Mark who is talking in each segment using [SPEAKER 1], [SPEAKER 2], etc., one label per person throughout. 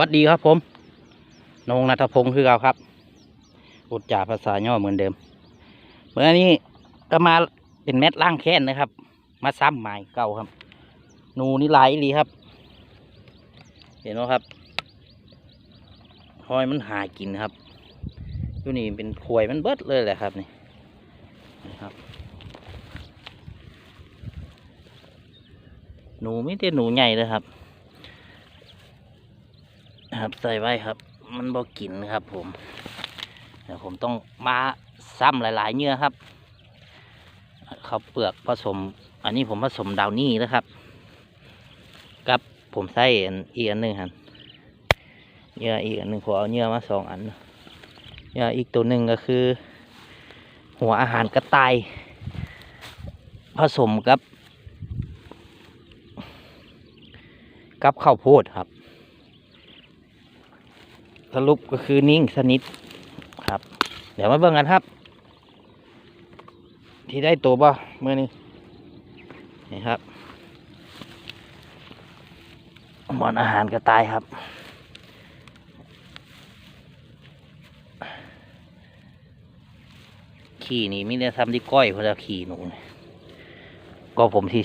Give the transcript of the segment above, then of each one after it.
[SPEAKER 1] วัสดีครับผมนงนัทพงศ์คือเราครับอุดจาภาษาย่อเหมือนเดิมเมื่อนี้ก็มาเป็นแมตล่างแค้นนะครับ มาซ้ำใหม่เก่าครับหนูนี่หลายอีหลีครับ เห็นไหมครับหอยมันหากินครับอยู่นี่เป็นขวยมันเบิดเลยแหละครับนี่ครับหนูไม่แต่หนูใหญ่เลยครับ ครับใส่ไว้ครับ มันบ่กินครับ ผมเดี๋ยวผมต้องมาซ้ำหลาย ๆเนื้อครับข้าวเปลือกผสม อันนี้ผมผสมดาวนี่นะครับ กับผมใส่อันอีกอันหนึ่งครับเนื้ออีกอันหนึ่งผมเอาเนื้อมาสองอันเนื้ออีกตัวหนึ่งก็คือ หัวอาหารกระต่าย ผสมกับ กับข้าวโพดครับ สรุปก็คือนิ่งสนิทครับ เดี๋ยวมาเบิ่งกันครับ ที่ได้ตัวบ่เมื่อนี้นี่ครับหมอนอาหารกระต่ายครับ ขี่นี่ไมแต่ได้ทำที่ก้อยเพราะจะขี่หนูก็ผมที่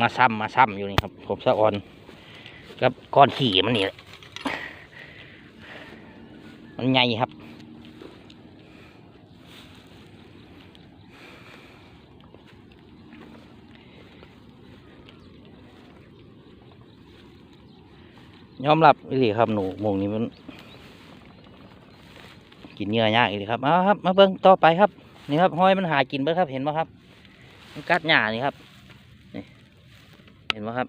[SPEAKER 1] มาซ้ำมาซ้ำอยู่นี่ครับ ผมสะออนกับก้อนขี่มันนี่แหละ มันใหญ่ครับ ยอมรับอีหลีครับหนูหมูนี้มัน กินเนื้อยากอีหลีครับเอาครับ มาเบิ่งต่อไปครับ นี่ครับห้อยมันหากินเบิ่ครับ เห็นไหมครับ มันกัดหญ้านี่ครับนี่เห็นไหมครับ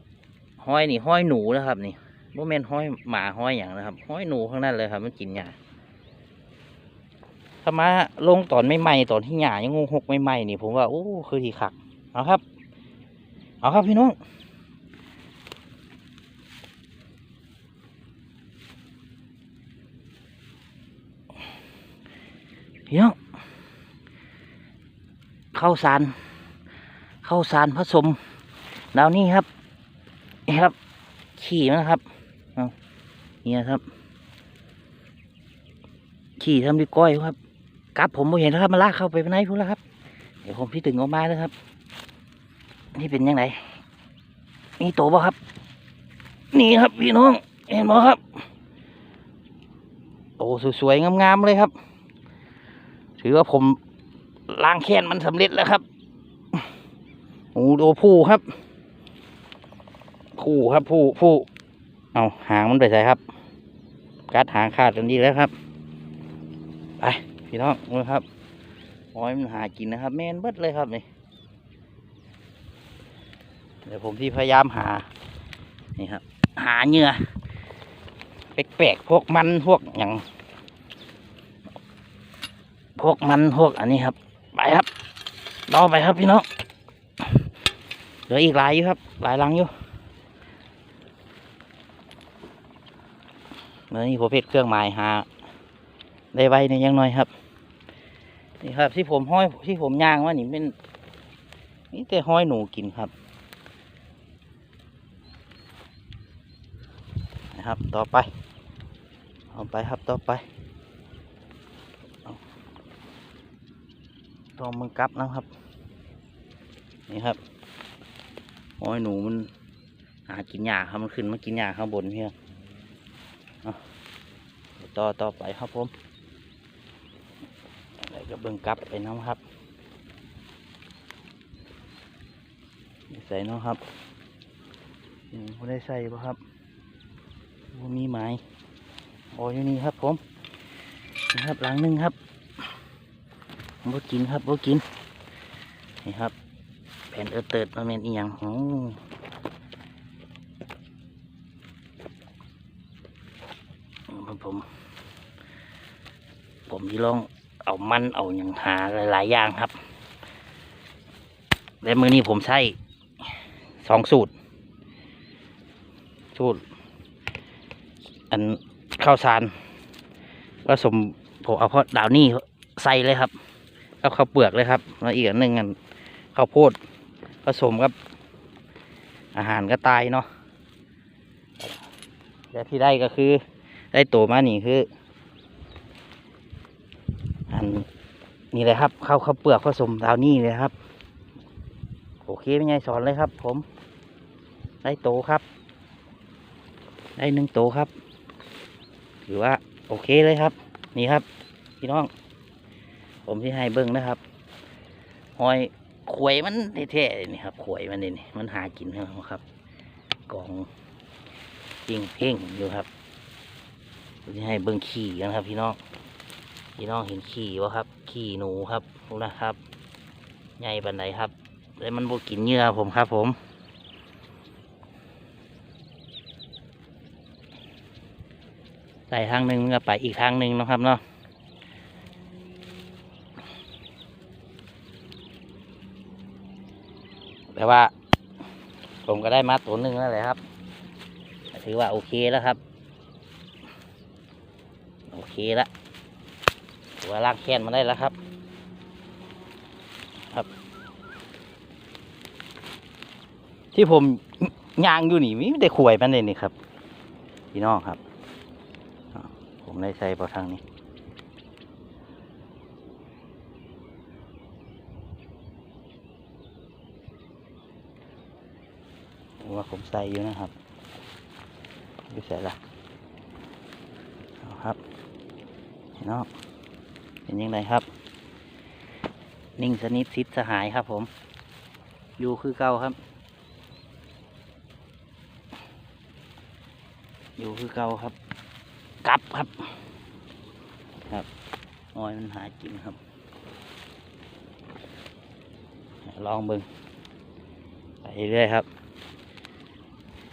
[SPEAKER 1] ห้อยนี่ห้อยหนูนะครับ นี่โมเมนห้อยหมาห้อยอย่างนะครับ ห้อยหนูข้างนั้นเลยครับ มันกินหญ้า ถ้ามาลงตอนไม่ไหม้ตอนที่หญ้ายังงงหกไม่ไหม้นี่ผมว่าโอ้คือทีขักเอาครับ เอาครับพี่น้องพี่น้องข้าวสารข้าวสารผสมดาวนี่ครับนี่ครับ ขี่นะครับเอาเนี่ยครับ ขี่ทำดีก้อยครับ กลับผมไม่เห็นแล้วครับมาลากเข้าไปภายในพุ่นแล้วครับ เดี๋ยวผมพี่ตึงออกมาแล้วครับ นี่เป็นยังไงนี่โตบ่ครับ นี่ครับพี่น้อง เห็นบ่ครับโอ้สวยๆงามๆเลยครับ ถือว่าผมล้างแค้นมันสำเร็จแล้วครับโอ้โดผู้ครับ ผู้ครับผู้ผู้เอาหางมันไปใส่ครับ กัดหางขาดกันดีแล้วครับ ไป พี่น้องดูครับโอ้ยมันหากินนะครับ แมนเบิดเลยครับนี่เดี๋ยวผมที่พยายามหานี่ครับหาเหงื่อแปลกๆพวกมันพวกอย่างพวกมันพวกอันนี้ครับ ไปครับรอไปครับพี่น้องเหลืออีกหลายอยู่ครับ หลายลังอยู่เมื่อนี้ผมเพชรเครื่องหมายหาได้ไว้ในยังน้อยครับ นี่ครับ ที่ผมห้อยที่ผมย่างว่านี่เป็นนี่แต่ห้อยหนูกินครับนะครับต่อไป เอาไปครับต่อไปตัวมึงกลับนะครับ นี่ครับโอ้ยหนูมันหากินหญ้าครับมันขึ้นมากินหญ้าข้างบนเพียงต่อต่อไปครับผม แล้วก็เบิ่งกลับไปน้ำครับใส่เนาะครับอืมบ่ได้ใส่ปะครับบ่มีไม้โอ้ยอยู่นี่ครับผมนี่ครับหลังหนึงครับบ่กินครับบ่กินนี่ครับแผ่นเออเติร์ดมาเมนอีหยังโอ้ผมผมที่ลอง เอามันเอาอย่างหาหลายๆอย่างครับ และมือนี้ผมใช้สองสูตร สูตร อันข้าวสารผสมผมเอาเพราะดาวนี่ใส่เลยครับเอาข้าวเปลือกเลยครับแล้วอีกอันหนึ่งอันข้าวโพดผสมกับ อาหารก็ตายเนาะแต่ที่ได้ก็คือ ได้โตมานี่คือน นี่เลยครับข้าวข้าวเปลือกผสมดาวนี่เลยครับ โอเคเป็นไงสอนเลยครับ ผม ได้โตครับ ได้หนึ่งโตครับ ถือว่า โอเคเลยครับ นี่ครับ พี่น้อง ผมที่ให้เบิ้งนะครับหอยขวยมันเท่ๆนี่ครับขวยมันนี่มันหากินครับกองจริงเพ่งอยู่ครับที่ให้เบิ้งขี่กันครับ พี่น้อง พี่น้องเห็นขี่วะครับ ขี่หนูครับพวกนะครับใหญ่บันไดครับแล้วมันบกินเหยื่อผมครับผม ใส่ทางหนึ่งมันก็ไปอีกทางหนึ่งนะครับเนาะแต่ว่า ผมก็ได้มาตัวหนึ่งแล้วแหละครับ ถือว่าโอเคแล้วครับ โอเคแล้ว ถือว่าล่างแค้นมาได้แล้วครับ ครับ ที่ผมย่างอยู่นี่มีแต่ขวยมันเลยนี่ครับพี่น้องครับ ผมได้ใส่เปาทางนี้ว่าผมใส่อยู่นะครับดูใส่ละครับเห็นเนาะ เห็นยังไงครับ นิ่งสนิทซิดสหายครับผม อยู่คือเก่าครับ อยู่คือเก่าครับ กลับครับ ครับอ้อยมันหากินครับ ลองเบิ่งไปเรื่อยครับ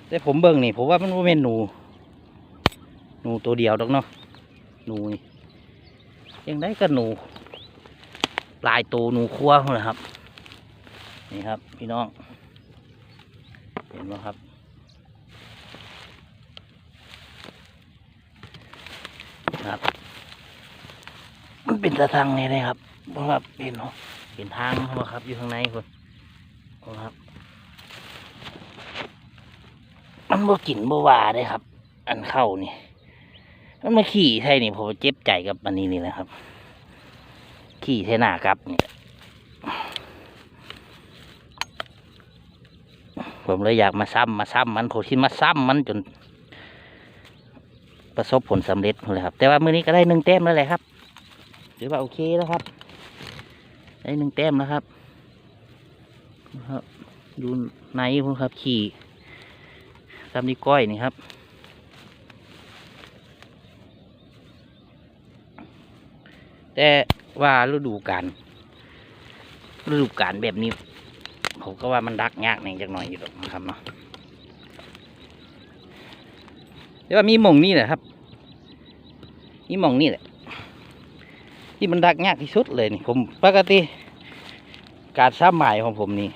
[SPEAKER 1] แต่ผมเบิ่งนี่ผมว่ามันบ่แม่นหนู หนูตัวเดียวดอกเนาะหนูนี่ ยังได้ก็หนูปลายตัวหนูคั่วเลยครับ นี่ครับ พี่น้อง เห็นไหมครับ ครับ มันเป็นตะทางนี่เลยครับเพราะว่าเห็นเนาะเห็นทางเขาครับ อยู่ข้างในคนครับมันบ่กินบ่ว่าได้ครับ อันเข้านี่ มันมาขี่ไทยนี่ผมเจ็บใจกับอันนี้นี่แหละครับ ขี่ไทยหน้ากับนี่ผมเลยอยากมาซ้ำมาซ้ำมันผมคิดมาซ้ำมันจน ประสบผลสำเร็จเลยครับ แต่ว่ามื้อนี้ก็ได้หนึ่งแต้มแล้วแหละครับถือว่าโอเคแล้วครับ ได้หนึ่งแต้มแล้วครับครับดูในผมครับขี่ซ้ำนี่ก้อยนี่ครับ แต่ว่าฤดูกาลฤดูกาลแบบนี้ ผมก็ว่ามันดักยากหน่อยจักหน่อยอยู่หรอกนะครับเนาะแต่ว่ามีหม่องนี่แหละครับมีหม่องนี่แหละ ที่มันดักยากที่สุดเลยนี่ผมปกติการซ้ำหมายของผมนี่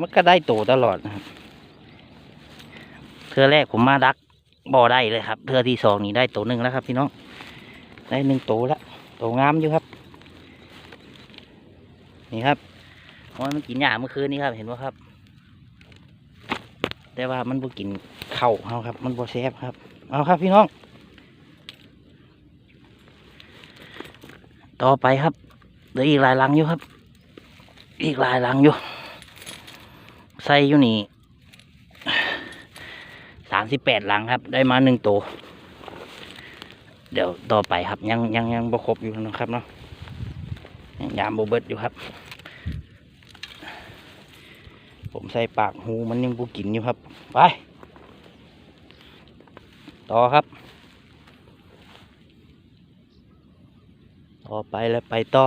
[SPEAKER 1] มันก็ได้โตตลอดนะครับเทือแรกผมมาดักบ่อได้เลยครับเทือที่สองนี่ได้โตหนึ่งแล้วครับพี่น้องได้หนึ่งโตแล้ว โตงามอยู่ครับ นี่ครับโอ้ยมันกินหญ้าเมื่อคืนนี้ครับ เห็นไหมครับ แต่ว่ามันบ่กินเข่าเขาครับ มันบ่แซ่บครับ เอาครับพี่น้อง ต่อไปครับเหลืออีกหลายลังอยู่ครับ อีกหลายลังอยู่ใส่อยู่นี่สามสิบแปดลังครับ ได้มาหนึ่งตัว เดี๋ยวต่อไปครับยังยังยังบ่ครบอยู่นะครับเนาะยังยามโบเบิดอยู่ครับ ผมใส่ปากหูมันยังบ่กินอยู่ครับ ไป ต่อครับ ต่อไปแล้วไปต่อ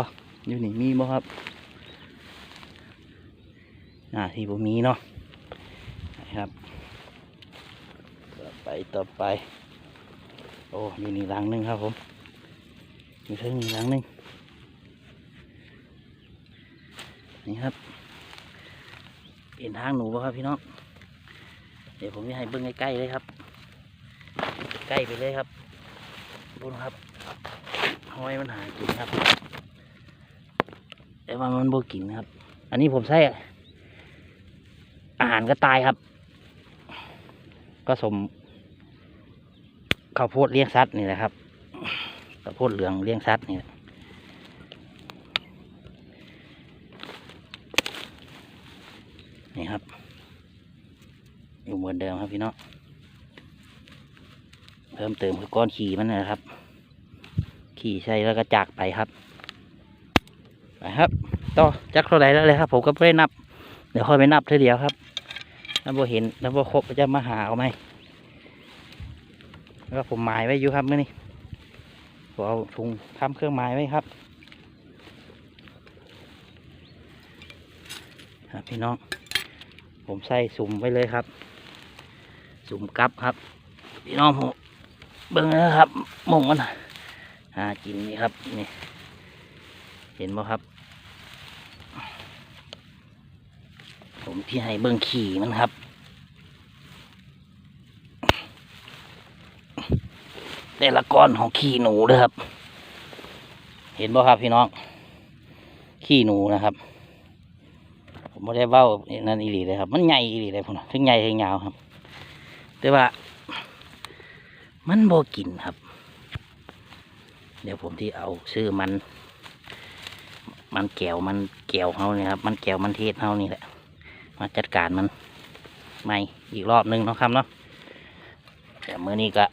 [SPEAKER 1] อยู่นี่มีบ่ครับอ่าที่ผมมีเนาะนะครับ ต่อไปต่อไป โอ้อยู่นี่หลังหนึงครับผมอยู่เทิงนี่หลังหนึงนี่ครับเห็นทางหนูป่ะครับพี่น้องเดี๋ยวผมจะให้เบิ้งใกล้ๆเลยครับ ใกล้ไปเลยครับบุญครับห้อยมันหากินครับแต่ว่ามันบ่กินครับ อันนี้ผมใส่อาหารก็ตายครับผสม ข้าวโพดเลี้ยงสัตว์นี่แหละครับข้าวโพดเหลืองเลี้ยงสัตว์นี่แหละนี่ครับ อยู่เหมือนเดิมครับพี่น้องเพิ่มเติมคือก้อนขี่มันนะครับ ขี่ใส่แล้วก็จากไปครับไปครับต่อจักเท่าไรแล้วเลยครับ ผมก็ไม่ได้นับ เดี๋ยวค่อยไปนับเท่าเดียวครับถ้าบ่เห็นถ้าบ่ครบก็จะมาหาเอาไหม แล้วผมหมายไว้อยู่ครับเมื่อนี้ผมเอาถุงทำเครื่องหมายไว้ครับครับพี่น้องผมใส่สุ่มไว้เลยครับ สุ่มกลับครับ พี่น้องผมเบิ่งนะครับมงมันหากินนี่ครับนี่เห็นบ่ครับ ผมที่ให้เบิ่งขี่มันครับ แต่ละ ก้อนของขี้หนูเด้อครับ เห็นบ่ครับพี่น้อง ขี้หนูนะครับ ผมไม่ได้เบ้านั่นอีหลีเลยครับ มันใหญ่อีหลีเลยผมว่าทั้งใหญ่ทั้งยาวครับ แต่ว่า มันบ่กินครับ เดี๋ยวผมที่เอาซื้อมัน มันแก้วมันแก้วเฮานี่ครับ มันแก้วมันเทศเฮานี่แหละ มาจัดการมันใหม่อีกรอบหนึงนะครับเนาะแต่มือนี้ก็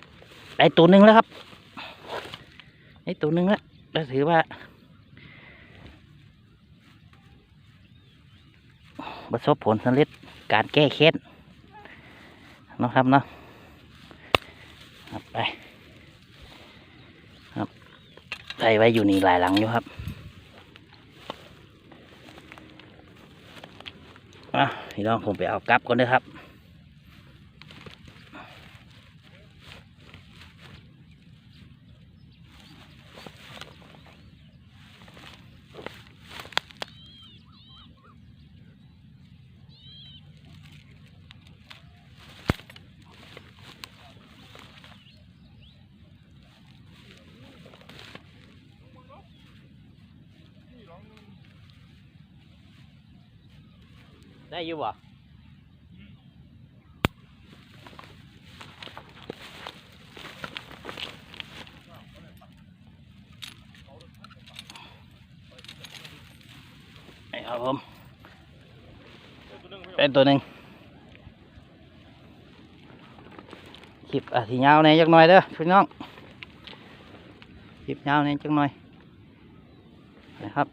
[SPEAKER 1] ได้ตัวหนึ่งแล้วครับ ได้ตัวหนึ่งล้วแล้วถือว่าประสบผลสำเร็จการแก้เคล็ดนะครับเนาะครับไปครับใส่ไว้อยู่นี่หลายหลังอยู่ครับอะพี่น้องผมไปเอากลับก่อนเด้อครับ ได้ อยู่บ่นี่ครับผมเป็นตัวหนึ่งคลิปอะทียาวในอยจักหน่อยเด้อพี่น้องคลิปยาวในอยจักหน่อยนะครับ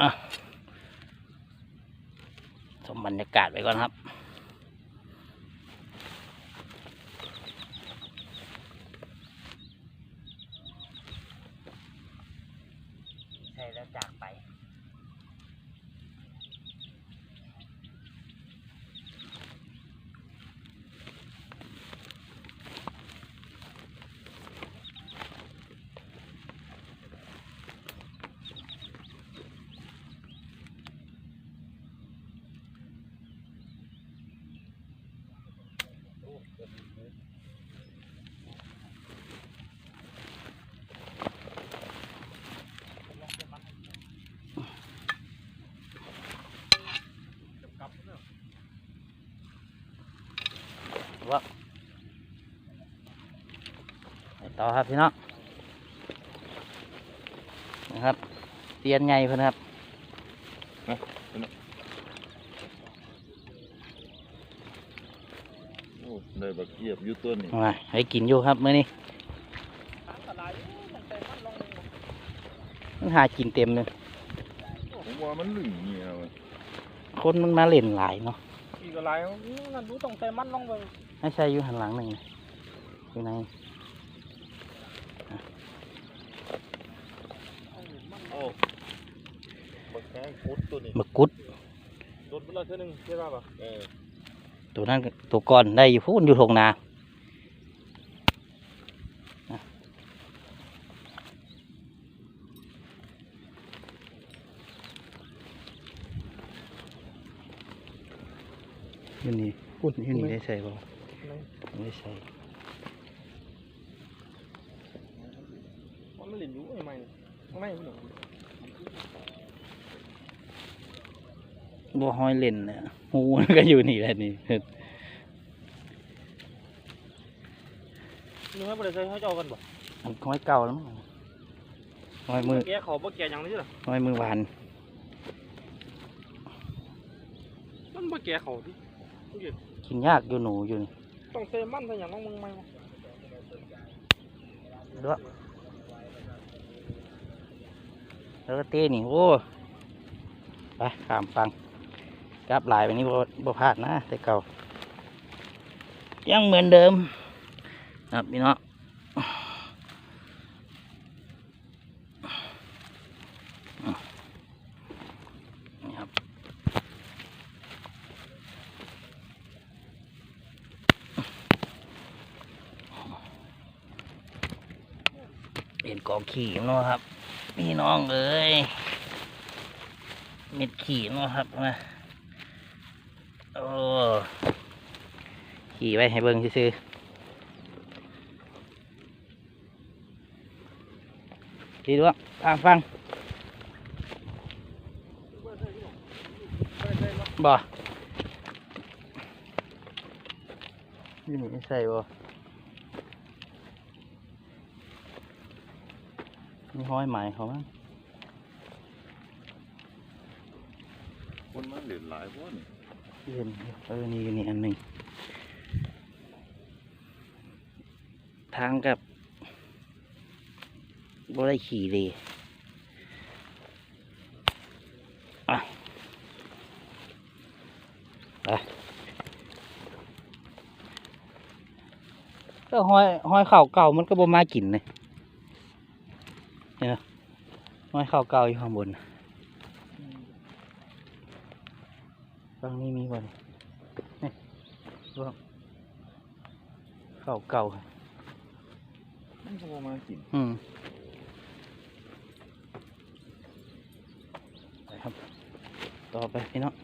[SPEAKER 1] อะชมบรรยา กาศไปก่อนครับ ใช่แล้วจากไป ว่าไปต่อครับพี่น้องนะครับเตียนไงเพื่อนครับ
[SPEAKER 2] โอ้ได้บักเกียบอยู่ต้นนี่
[SPEAKER 1] มาให้กินอยู่ครับมื้อนี้มันหากินเต็มเลย
[SPEAKER 2] ผมว่ามันหลึงเงี้ยว่ะ
[SPEAKER 1] คนมันมาเล่นหลายเนาะ
[SPEAKER 3] อีกอะไรนั่นรู้ต้องใส่มันลงไป
[SPEAKER 1] ให้ใช่อยู่หันหลังหนึ่งนะอยู่ใน
[SPEAKER 2] โอ้บักแข้งพุดตัวนี้
[SPEAKER 1] มะกุด
[SPEAKER 3] โดนไปเลยเท่านึงใช่ป่ะปะ
[SPEAKER 2] เออ
[SPEAKER 1] ตัวนั้นก็ตัวก่อนได้อยู่พูนอยู่ทงนาอะอยู่นี่พูดอยู่นี่ได้ใส่บ่ ไม่ได้ใส่
[SPEAKER 3] มันไม่หลินอยู่ทำไมข้างในมันหนู
[SPEAKER 1] บ่ห้อยเล่นเนี่ยหูมันก็อยู่นี่แหละนี่
[SPEAKER 3] นึกว่าบ่ได้ใส่เขาเจ้ากันบ่
[SPEAKER 1] มันห้อยเก่าแล้วมั้งห้อยมือ
[SPEAKER 3] แกเขาบ่แกหยังนี่ล่ะ
[SPEAKER 1] ห้อยมือหวาน
[SPEAKER 3] มันบ่แกเขาดิ
[SPEAKER 1] กินยากอยู่หนูอยู่นี่
[SPEAKER 3] ต้องเตะมันใส่หยังน้องมึงไหมา
[SPEAKER 1] ด้วยแล้วก็เต้นี่โอ้ไปขามฟังกลับหลายวันนี้บ่บ่พลาดนะแต่เก่ายังเหมือนเดิมครับพี่น้องนี่ครับเป็นกอง ขี่เนาะครับพี่น้องเอ้ยเม็ดขี่เนาะครับมาโอ้ขี่ไว้ให้เบิ่งซื่อดีด้วยฟังฟังบ่นี่ไม่ใส่บ่ ห้อยไหมเขามั้ง
[SPEAKER 2] คนมาเหลือหลายพวกนี่
[SPEAKER 1] เล่นเออนี่ก็นี่อันหนึ่งทางกับบ่ได้ขี่เลยอะไปก็ห้อยห้อยเข่าเก่ามันก็บ่มากินเลยเนี่ย ห้อยเข่าเก่าอยู่ข้างบนน่ะตรงนี้มีบ่เนี่ยนี่รวมเข่าเก่า
[SPEAKER 2] มันก็บ่มากิน
[SPEAKER 1] อืมไปครับ ต่อไปพี่น้อง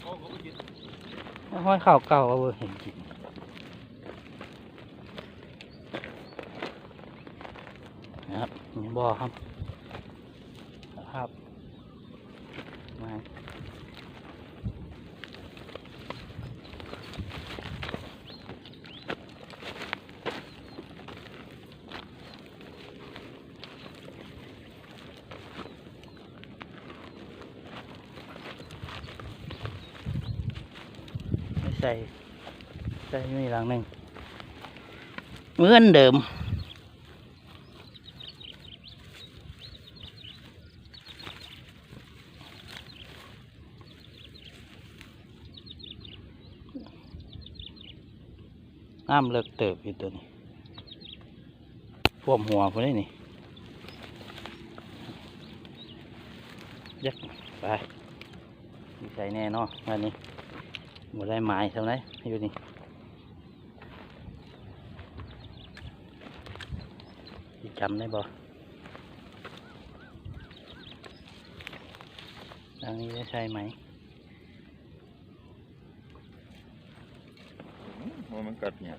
[SPEAKER 3] เขาเขาบ่กิน
[SPEAKER 1] ห้อยข่าวเก่าเอาเว้ยเห็นกินนะครั บ่อครับครับมาใส่ใส่ไม่หลังหนึ่งเหมือนเดิม น้ำเลิกเติบอยู่ตัวนี้ท่วมหัวพอได้นี่ยักไปดีใจแน่นอนวันนี้หมดได้หมายเท่าไหรอยู่นี่จำได้บ่ทางนี้ได้ใช่ไหม
[SPEAKER 2] ว่ามันกัดเนี่ย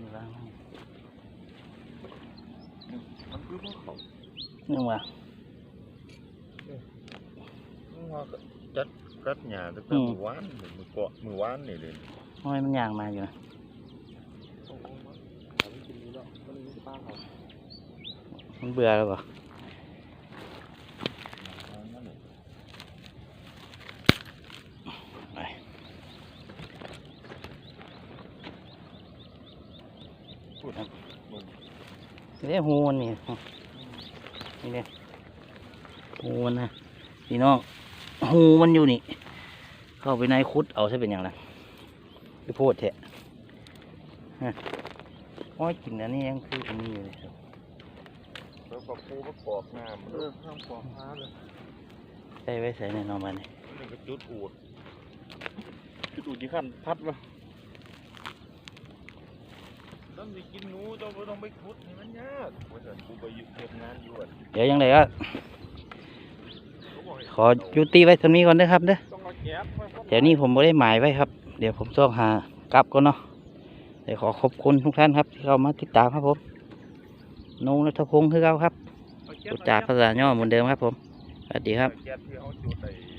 [SPEAKER 1] มีบ้างไหม
[SPEAKER 2] มันคือพวกเขา
[SPEAKER 1] นึกว่า
[SPEAKER 2] มันว่าจัดกัดหญ้าตั้งแต่มือวานมือเกาะมือวานนี่เลย
[SPEAKER 1] ทำไมมันย่างมาอยู่นะ
[SPEAKER 3] โอ้โหเขาไม่กินนี้แล้วมันมีป้าเขา
[SPEAKER 1] มันเบื่อแล้วบ่ไป
[SPEAKER 2] พูด
[SPEAKER 1] นี่หูมันนี่นี่เนี่ยหูมันนะพี่น้องหูมันอยู่นี่ เข้าไปในคุดเอาใช่เป็นอย่างไรไปโพดแทะฮะโอ้ยกินอันนี้ยังคืออันนี้อยู่เลยครับ
[SPEAKER 2] แล้วปลาปูประกอบน้ำ
[SPEAKER 3] เออข้างขวาพาเลย
[SPEAKER 1] ใส่ไว้ใส่ในนอนมันนี่
[SPEAKER 2] มันก็จุดอูด
[SPEAKER 3] คือดูที่ขั้นพัดวะ
[SPEAKER 2] ต้องไปกินหนูเจ้าบ่ต้องไปขุดให้มันยากว่าแต่กูไปอยู่เก็บงานอยู่อะ
[SPEAKER 1] เดี๋ยวยังไงก็
[SPEAKER 2] เขาบอกให้
[SPEAKER 1] ขอยุติไว้เท่านี้ก่อนนะครับเด้อ
[SPEAKER 3] ต้องเอาแก๊สไว้พร้อม
[SPEAKER 1] เดี๋ยวนี้ผมไม่ได้หมายไว้ครับ เดี๋ยวผมต้องหากลับก่อนเนาะเดี๋ยวขอขอบคุณทุกท่านครับ ที่เข้ามาติดตามครับผมนงรัฐพงศ์คือเราครับ
[SPEAKER 3] เอาแก๊ส
[SPEAKER 1] พูดจาภาษาย่อเหมือนเดิมครับผม สวัสดีครับ
[SPEAKER 2] แก๊สที่เขาจุดไอ้